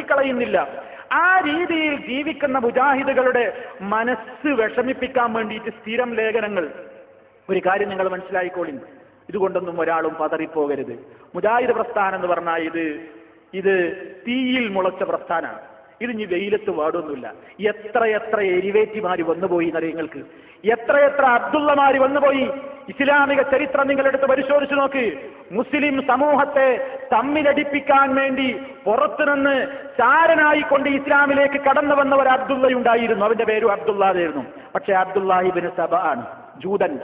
കളയുന്നില്ല ആ രീതിയിൽ ജീവിക്കുന്ന മുജാഹിദുകളുടെ മനസ്സ് വിഷമിപ്പിക്കാൻ വേണ്ടിയിട്ട് സ്ഥിരം ലേഖനങ്ങൾ. ഒരു കാര്യം നിങ്ങൾ മനസ്സിലായിക്കോളി ഇതുകൊണ്ടൊന്നും ഒരാളും പതറിപ്പോകരുത്. മുജാഹിദ് പ്രസ്ഥാനം എന്ന് പറഞ്ഞാൽ ഇത് ഇത് തീയിൽ മുളച്ച പ്രസ്ഥാനമാണ് ഇത് ഇനി വെയിലത്ത് വാടൊന്നുമില്ല എത്ര എത്ര എരിവേറ്റിമാര് വന്നുപോയി എന്നറിയ നിങ്ങൾക്ക്? എത്ര എത്ര അബ്ദുള്ളമാര് വന്നുപോയി? ഇസ്ലാമിക ചരിത്രം നിങ്ങളെടുത്ത് പരിശോധിച്ചു നോക്ക്. മുസ്ലിം സമൂഹത്തെ തമ്മിലടിപ്പിക്കാൻ വേണ്ടി പുറത്തുനിന്ന് ചാരനായിക്കൊണ്ട് ഇസ്ലാമിലേക്ക് കടന്നു വന്ന ഒരു അബ്ദുള്ളയുണ്ടായിരുന്നു അവന്റെ പേരും അബ്ദുള്ളായിരുന്നു പക്ഷെ അബ്ദുല്ലാഹിബിന് സബ ആണ്. ജൂതൻ.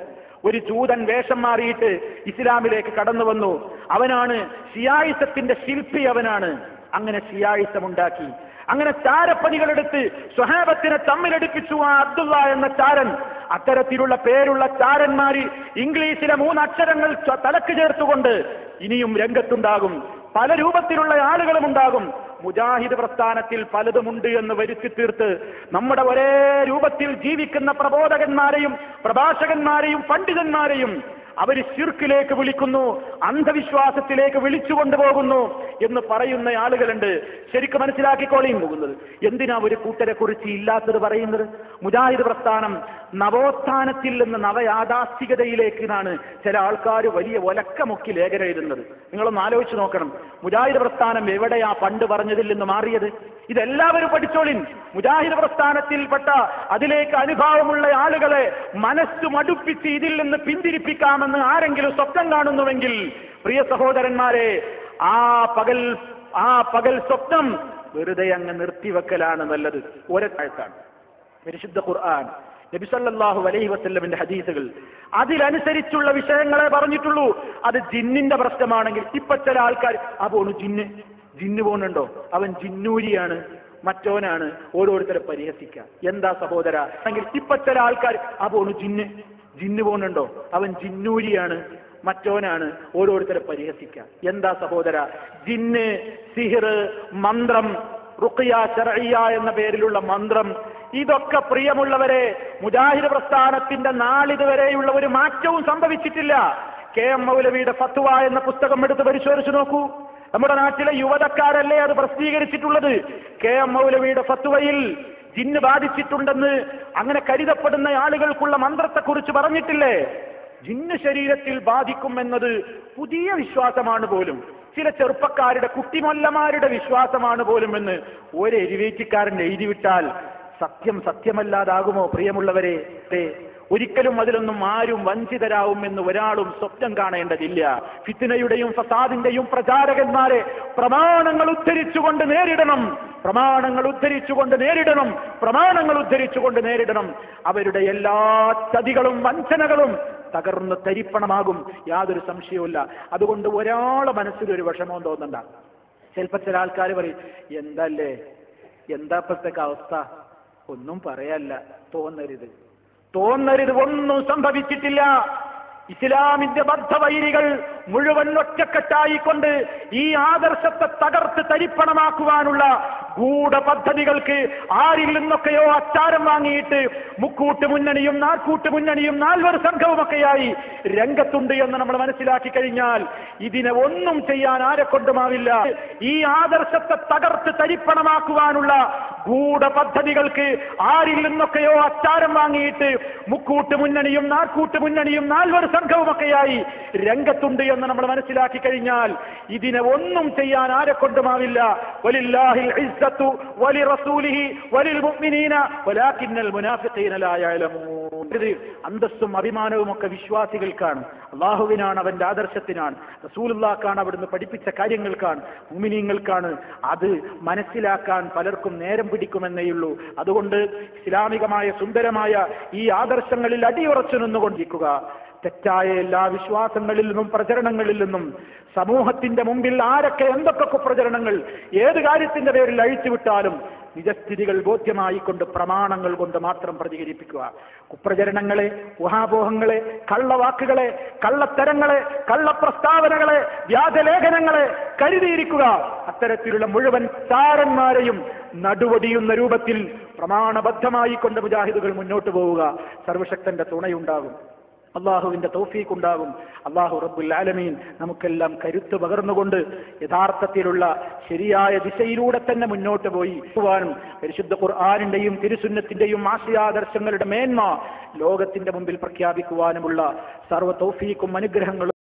ഒരു ജൂതൻ വേഷം മാറിയിട്ട് ഇസ്ലാമിലേക്ക് കടന്നു വന്നു. അവനാണ് ഷിയായിസത്തിന്റെ ശില്പി അവനാണ്. അങ്ങനെ ഷിയായിസം ഉണ്ടാക്കി അങ്ങനെ ചാരപ്പണികളെടുത്ത് സ്വഹാബത്തിനെ തമ്മിലടിപ്പിച്ചു ആ അബ്ദുള്ള എന്ന ചാരൻ അത്തരത്തിലുള്ള പേരുള്ള ചാരന്മാര് ഇംഗ്ലീഷിലെ മൂന്നക്ഷരങ്ങൾ തലക്ക് ചേർത്തുകൊണ്ട് ഇനിയും രംഗത്തുണ്ടാകും. പല രൂപത്തിലുള്ള ആളുകളും ഉണ്ടാകും. മുജാഹിദ് പ്രസ്ഥാനത്തിൽ പലതുമുണ്ട് എന്ന് വരുത്തി തീർത്ത് നമ്മുടെ ഒരേ രൂപത്തിൽ ജീവിക്കുന്ന പ്രബോധകന്മാരെയും പ്രഭാഷകന്മാരെയും പണ്ഡിതന്മാരെയും അവർ ശിർക്കിലേക്ക് വിളിക്കുന്നു അന്ധവിശ്വാസത്തിലേക്ക് വിളിച്ചു കൊണ്ടുപോകുന്നു എന്ന് പറയുന്ന ആളുകളുണ്ട്. ശരിക്കും മനസ്സിലാക്കിക്കോളിയും പോകുന്നത് എന്തിനാ ഒരു കൂട്ടരെ കുറിച്ച് ഇല്ലാത്തത് പറയുന്നത്? മുജാഹിദ് പ്രസ്ഥാനം നവോത്ഥാനത്തിൽ നിന്ന് നവയാഥാസ്ഥികതയിലേക്ക് എന്നാണ് ചില ആൾക്കാർ വലിയ ഒലക്കമൊക്കി ലേഖനം എഴുതുന്നത്. നിങ്ങളൊന്ന് ആലോചിച്ച് നോക്കണം. മുജാഹിദ് പ്രസ്ഥാനം എവിടെയാ പണ്ട് പറഞ്ഞതിൽ നിന്ന് മാറിയത്? ഇതെല്ലാവരും പഠിച്ചോളിൻ മുജാഹിദ് പ്രസ്ഥാനത്തിൽപ്പെട്ട അതിലേക്ക് അനുഭാവമുള്ള ആളുകളെ മനസ്സു മടുപ്പിച്ച് ഇതിൽ നിന്ന് പിന്തിരിപ്പിക്കാമെന്ന് ആരെങ്കിലും സ്വപ്നം കാണുന്നുവെങ്കിൽ പ്രിയ സഹോദരന്മാരെ ആ പകൽ ആ പകൽ സ്വപ്നം വെറുതെ അങ്ങ് നിർത്തിവെക്കലാണ് നല്ലത്. ഒരത്താഴ്ത്താണ് പരിശുദ്ധ ഖുർആൻ നബിസല്ലാഹു അലൈഹി വസ്ല്ലമിന്റെ ഹദീസുകൾ. അതിലനുസരിച്ചുള്ള വിഷയങ്ങളെ പറഞ്ഞിട്ടുള്ളൂ. അത് ജിന്നിന്റെ പ്രശ്നമാണെങ്കിൽ ഇപ്പൊ ചില ആൾക്കാർ ആ പോണു ജിന്ന്. ജിന്ന് പോണുണ്ടോ? അവൻ ജിന്നൂരിയാണ്. മറ്റോനാണ്. ഓരോരുത്തരെ പരിഹസിക്കുക എന്താ സഹോദര? അല്ലെങ്കിൽ ഇപ്പൊ ചില ആൾക്കാർ ആ പോണു ജിന്ന്. ജിന്ന് പോണുണ്ടോ? അവൻ ജിന്നൂരിയാണ്. മറ്റോനാണ് ഓരോരുത്തരെ പരിഹസിക്കുക. എന്താ സഹോദര? ജിന്ന് സിഹിർ മന്ത്രം റുഖിയ ശർഇയ എന്ന പേരിലുള്ള മന്ത്രം. ഇതൊക്കെ പ്രിയമുള്ളവരെ മുജാഹിദ് പ്രസ്ഥാനത്തിന്റെ നാളിതുവരെയുള്ള ഒരു മാറ്റവും സംഭവിച്ചിട്ടില്ല. കെ എം മൗലവിയുടെ ഫത്വ എന്ന പുസ്തകം എടുത്ത് പരിശോധിച്ചു നോക്കൂ. നമ്മുടെ നാട്ടിലെ യുവതക്കാരല്ലേ അത് പ്രസിദ്ധീകരിച്ചിട്ടുള്ളത്? കെ എം മൗലവിയുടെ ഫത്വയിൽ ജിന്ന് ബാധിച്ചിട്ടുണ്ടെന്ന് അങ്ങനെ കരുതപ്പെടുന്ന ആളുകൾക്കുള്ള മന്ത്രത്തെക്കുറിച്ച് പറഞ്ഞിട്ടില്ലേ? ജിന്ന് ശരീരത്തിൽ ബാധിക്കും എന്നത് പുതിയ വിശ്വാസമാണ് പോലും. ചില ചെറുപ്പക്കാരുടെ കുട്ടിമൊല്ലമാരുടെ വിശ്വാസമാണ് പോലും എന്ന് ഒരു എരിവേറ്റിക്കാരൻ എഴുതിവിട്ടാൽ സത്യം സത്യമല്ലാതാകുമോ പ്രിയമുള്ളവരെ? ഒരിക്കലും അതിലൊന്നും ആരും വഞ്ചിതരാവും എന്ന് ഒരാളും സ്വപ്നം കാണേണ്ടതില്ല. ഫിത്തിനയുടെയും ഫസാദിന്റെയും പ്രചാരകന്മാരെ പ്രമാണങ്ങൾ ഉദ്ധരിച്ചുകൊണ്ട് നേരിടണം. പ്രമാണങ്ങൾ ഉദ്ധരിച്ചുകൊണ്ട് നേരിടണം. പ്രമാണങ്ങൾ ഉദ്ധരിച്ചുകൊണ്ട് നേരിടണം. അവരുടെ എല്ലാ ചതികളും വഞ്ചനകളും തകർന്ന് തരിപ്പണമാകും. യാതൊരു സംശയവുമില്ല. അതുകൊണ്ട് ഒരാളെ മനസ്സിൽ ഒരു വിഷമവും തോന്നണ്ട. ചിലപ്പോ ചില ആൾക്കാർ പറയും എന്തല്ലേ? എന്താ ഇപ്പത്തേക്ക് അവസ്ഥ? ഒന്നും പറയല്ല. തോന്നരുത്. തോന്നരുത്. ഒന്നും സംഭവിച്ചിട്ടില്ല. ഇസ്ലാമിന്റെ ബദ്ധവൈരികൾ മുഴുവൻ ഒറ്റക്കെട്ടായിക്കൊണ്ട് ഈ ആദർശത്തെ തകർത്ത് തരിപ്പണമാക്കുവാനുള്ള ഗൂഢ പദ്ധതികൾക്ക് ആരിൽ നിന്നൊക്കെയോ അച്ചാരം വാങ്ങിയിട്ട് മുക്കൂട്ട് മുന്നണിയും നാൽക്കൂട്ട് മുന്നണിയും നാൽവർ സംഘവുമൊക്കെയായി രംഗത്തുണ്ട് എന്ന് നമ്മൾ മനസ്സിലാക്കി കഴിഞ്ഞാൽ ഇതിനെ ഒന്നും ചെയ്യാൻ ആരെ കൊണ്ടുമാവില്ല. ഈ ആദർശത്തെ തകർത്ത് തരിപ്പണമാക്കുവാനുള്ള ഗൂഢ പദ്ധതികൾക്ക് ആരിൽ നിന്നൊക്കെയോ അച്ചാരം വാങ്ങിയിട്ട് മുക്കൂട്ട് മുന്നണിയും നാൽക്കൂട്ട് മുന്നണിയും നാൽവർ സംഘവുമൊക്കെയായി രംഗത്തുണ്ട് എന്ന് നമ്മൾ മനസ്സിലാക്കി കഴിഞ്ഞാൽ ഇതിനെ ഒന്നും ചെയ്യാൻ ആരെ കൊണ്ടുമാവില്ല. വലില്ലാഹിൽ വലിൽ മുഅ്മിനീന വലാകിന്നൽ മുനാഫിഖീന ലാ യഅലമൂൻ ഇത് അന്തസ്സും അഭിമാനവും ഒക്കെ വിശ്വാസികൾക്കാണ്. അള്ളാഹുവിനാണ് അവന്റെ ആദർശത്തിനാണ്. റസൂലുള്ളാക്കാണ് അവിടുന്ന് പഠിപ്പിച്ച കാര്യങ്ങൾക്കാണ്. മുമിനീങ്ങൾക്കാണ് അത് മനസ്സിലാക്കാൻ പലർക്കും നേരം പിടിക്കുമെന്നേയുള്ളൂ അതുകൊണ്ട് ഇസ്ലാമികമായ സുന്ദരമായ ഈ ആദർശങ്ങളിൽ അടിയുറച്ചു നിന്നുകൊണ്ടിരിക്കുക. തെറ്റായ എല്ലാ വിശ്വാസങ്ങളിൽ നിന്നും പ്രചരണങ്ങളിൽ നിന്നും സമൂഹത്തിന്റെ മുമ്പിൽ ആരൊക്കെ എന്തൊക്കെ കുപ്രചരണങ്ങൾ ഏത് കാര്യത്തിന്റെ പേരിൽ അഴിച്ചുവിട്ടാലും നിജസ്ഥിതികൾ ബോധ്യമായിക്കൊണ്ട് പ്രമാണങ്ങൾ കൊണ്ട് മാത്രം പ്രതികരിപ്പിക്കുക. കുപ്രചരണങ്ങളെ ഊഹാപോഹങ്ങളെ കള്ളവാക്കുകളെ കള്ളത്തരങ്ങളെ കള്ളപ്രസ്താവനകളെ വ്യാജലേഖനങ്ങളെ കരുതിയിരിക്കുക. അത്തരത്തിലുള്ള മുഴുവൻ താരന്മാരെയും നടുവടിയുന്ന രൂപത്തിൽ പ്രമാണബദ്ധമായിക്കൊണ്ട് മുജാഹിദുകൾ മുന്നോട്ട് പോവുക. സർവശക്തന്റെ തുണയുണ്ടാകും. അള്ളാഹുവിന്റെ തൗഫീഖ് ഉണ്ടാകും അള്ളാഹു റബ്ബുൽ ആലമീൻ നമുക്കെല്ലാം കരുത്ത് പകർന്നുകൊണ്ട് യഥാർത്ഥത്തിലുള്ള ശരിയായ ദിശയിലൂടെ തന്നെ മുന്നോട്ട് പോയി. പോവാനും പരിശുദ്ധ ഖുർആാനിന്റെയും തിരുസുന്നത്തിന്റെയും ആശയാദർശങ്ങളുടെ മേന്മ ലോകത്തിന്റെ മുമ്പിൽ പ്രഖ്യാപിക്കുവാനുമുള്ള സർവ തൗഫീഖും അനുഗ്രഹങ്ങളും